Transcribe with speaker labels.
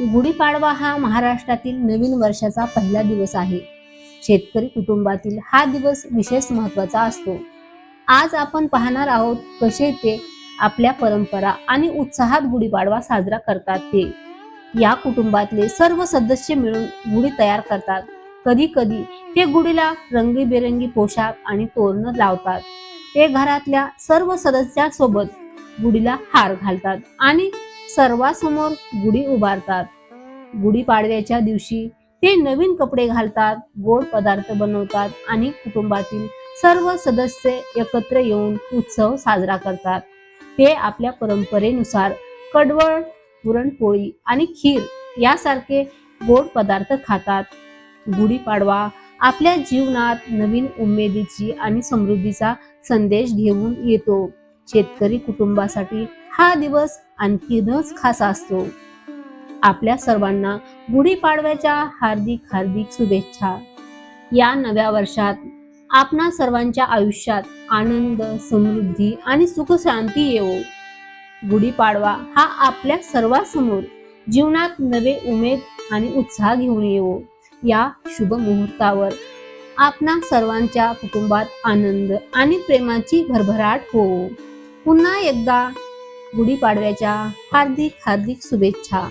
Speaker 1: गुढीपाडवा हा महाराष्ट्रातील नवीन वर्षाचा पहिला दिवस आहे. शेतकरी कुटुंबातील हा दिवस विशेष महत्त्वाचा असतो. आज आपण पाहणार आहोत कसे ते आपल्या परंपरा आणि उत्साहात गुढीपाडवा साजरा करतात ते. या कुटुंबातले सर्व सदस्य मिळून गुढी तयार करतात. कधी कधी ते गुढीला रंगीबेरंगी पोशाख आणि तोरण लावतात. ते घरातल्या सर्व सदस्यांसोबत गुढीला हार घालतात आणि सर्वांसमोर गुढी उभारतात. गुढीपाडव्याच्या दिवशी ते नवीन कपडे घालतात गोड पदार्थ बनवतात आणि कुटुंबातील सर्व सदस्य एकत्र येऊन उत्सव साजरा करतात. ते आपल्या परंपरेनुसार कडवळ पुरणपोळी आणि खीर यासारखे गोड पदार्थ खातात. गुढीपाडवा आपल्या जीवनात नवीन उमेदीची आणि समृद्धीचा संदेश घेऊन येतो. शेतकरी कुटुंबासाठी हा दिवस आणखीनच खास असतो. आपल्या सर्वांना गुढीपाडव्याच्या हार्दिक हार्दिक शुभेच्छा. या नव्या वर्षात आपणा सर्वांच्या आयुष्यात आनंद समृद्धी आणि सुख शांती येवो. गुढीपाडवा हा आपल्या सर्वांसमोर जीवनात नवे उमेद आणि उत्साह घेऊन येवो. या शुभ मुहूर्तावर आपणा सर्वांच्या कुटुंबात आनंद आणि प्रेमाची भरभराट होवो. पुन्हा एकदा गुढीपाडव्याच्या हार्दिक हार्दिक शुभेच्छा.